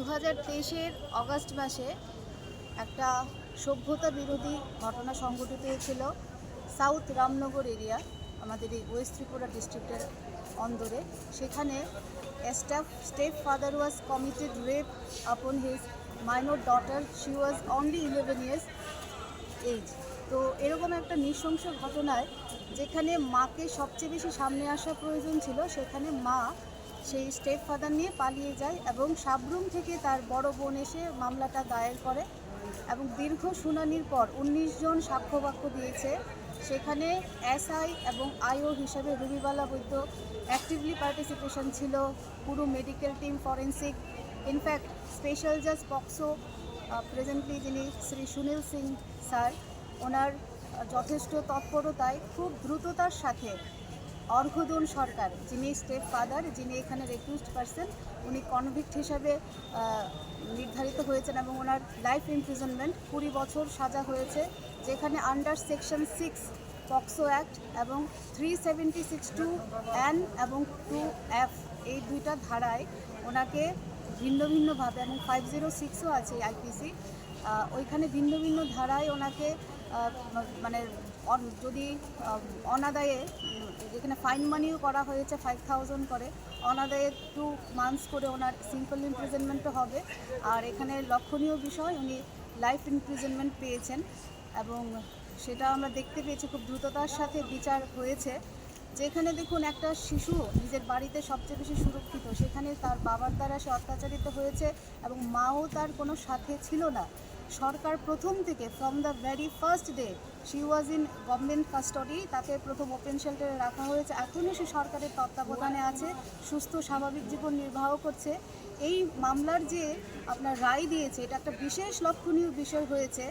দু হাজার তেইশের অগাস্ট মাসে একটা সভ্যতা বিরোধী ঘটনা সংঘটিত হয়েছিল সাউথ রামনগর এরিয়া, আমাদের এই ওয়েস্ট ত্রিপুরা ডিস্ট্রিক্টের অন্দরে। সেখানে staff step father was committed rape upon his minor daughter she was only eleven years age তো এরকম একটা নৃশংস ঘটনায় যেখানে মাকে সবচেয়ে বেশি সামনে আসা প্রয়োজন ছিল, সেখানে মা সেই স্টেপ ফাদার নিয়ে পালিয়ে যায় এবং সাবরুম থেকে তার বড় বোন এসে মামলাটা দায়ের করে এবং দীর্ঘ শুনানির পর উনিশ জন সাক্ষ্যবাক্য দিয়েছে। সেখানে এসআই এবং আইও হিসাবে রবিবালা বৈদ্য অ্যাক্টিভলি পার্টিসিপেশন ছিল। পুরো medical team forensic in fact special জাজ পক্সো প্রেজেন্টলি যিনি শ্রী সুনীল সিং স্যার, ওনার যথেষ্ট তৎপরতায় খুব দ্রুততার সাথে অর্ঘদন সরকার, যিনি স্টেপ ফাদার, যিনি এখানে রেকিউজড পার্সন উনি কনভিক্ট হিসাবে নির্ধারিত হয়েছেন এবং ওনার লাইফ ইমপ্রিজনমেন্ট কুড়ি বছর সাজা হয়েছে, যেখানে under section six POCSO act এবং three seventy six two N এবং টু এফ এই দুইটা ধারায় ওনাকে ভিন্ন ভিন্নভাবে এবং ফাইভ জিরো সিক্সও আছে আইপিসি ওইখানে ভিন্ন ভিন্ন ধারায় ওনাকে মানে যদি অনাদায়ে যেখানে ফাইন মানিও করা হয়েছে ফাইভ থাউজেন্ড করে, অনাদায়ে টু মান্থস করে ওনার সিম্পল ইমপ্রিজনমেন্টও হবে। আর এখানে লক্ষণীয় বিষয়, উনি লাইফ ইমপ্রিজনমেন্ট পেয়েছেন এবং সেটা আমরা দেখতে পেয়েছি খুব দ্রুততার সাথে বিচার হয়েছে। যেখানে দেখুন, একটা শিশু নিজের বাড়িতে সবচেয়ে বেশি সুরক্ষিত, সেখানে তার বাবার দ্বারা সে অত্যাচারিত হয়েছে এবং মাও তার কোনো সাথে ছিল না। সরকার প্রথম থেকে from the very first day she was in government custody তাকে প্রথম ওপেন শেল্টারে রাখা হয়েছে। এখনও সে সরকারের তত্ত্বাবধানে আছে, সুস্থ, স্বাভাবিক জীবন নির্বাহ করছে। এই মামলার যে আপনার রায় দিয়েছে, এটা একটা বিশেষ লক্ষণীয় বিষয় হয়েছে।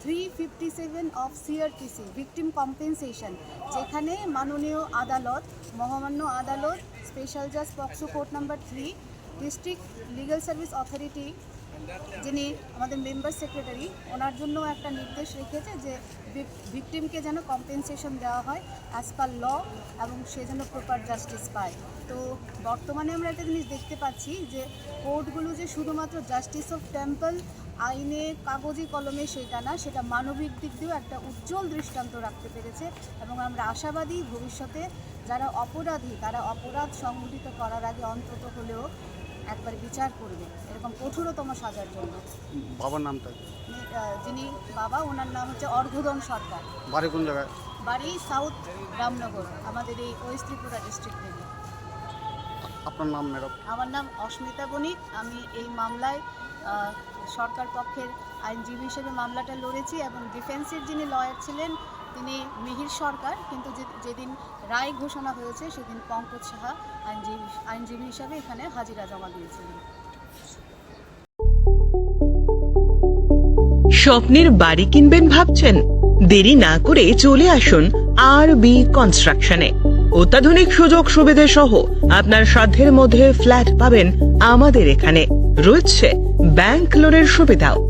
Three fifty seven of CRTC victim compensation যেখানে মাননীয় আদালত, মহামান্য আদালত স্পেশাল জাজ POCSO court number three district legal service authority যিনি আমাদের মেম্বার সেক্রেটারি, ওনার জন্য একটা নির্দেশ রেখেছে যে ভিকটিমকে যেন কম্পেনসেশন দেওয়া হয় অ্যাজ পার ল এবং সে যেন প্রপার জাস্টিস পায়। তো বর্তমানে আমরা একটা জিনিস দেখতে পাচ্ছি যে কোর্টগুলো যে শুধুমাত্র জাস্টিস অফ টেম্পল আইনে কাগজি কলমে সেটা না, সেটা মানবিক দিক দিয়েও একটা উজ্জ্বল দৃষ্টান্ত রাখতে পেরেছে এবং আমরা আশাবাদী ভবিষ্যতে যারা অপরাধী, তারা অপরাধ সংঘটিত করার আগে অন্তত হলেও একবার বিচার করবে। এরকম কঠোরতম সাজার জন্য। বাবার নামটা? যিনি বাবা ওনার নাম হচ্ছে অর্ঘদন সরকার। বাড়ি কোন জায়গায়? বাড়ি সাউথ রামনগর আমাদের এই ওয়েস্ট ত্রিপুরা ডিস্ট্রিক্ট থেকে। আপনার নাম ম্যাডাম? আমার নাম অস্মিতা বণিক। আমি এই মামলায় সরকার পক্ষের আইনজীবী হিসেবে মামলাটা লড়েছি এবং ডিফেন্সের যিনি লয়ার ছিলেন তিনি মিহির সরকার, কিন্তু যেদিন রায় ঘোষণা হয়েছে সেদিন পঙ্কজ সাহা আইনজীবী আইনজীবী হিসাবে এখানে হাজিরা জমা দিয়েছিলেন। স্বপ্নের বাড়ি কিনবেন ভাবছেন? দেরি না করে চলে আসুন আর বি কনস্ট্রাকশনে অত্যাধুনিক সুযোগ সুবিধে সহ আপনার সাধ্যের মধ্যে ফ্ল্যাট পাবেন আমাদের এখানে। রয়েছে ব্যাংক লোনের সুবিধাও।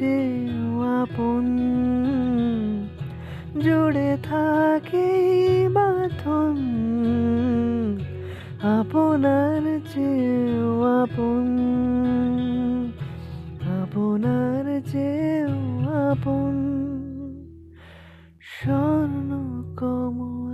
চেয়েও আপন। জুড়ে থাকে বাঁধন আপনার চেয়েও আপন। আপনার চেয়েও আপন। স্বর্ণ কমল।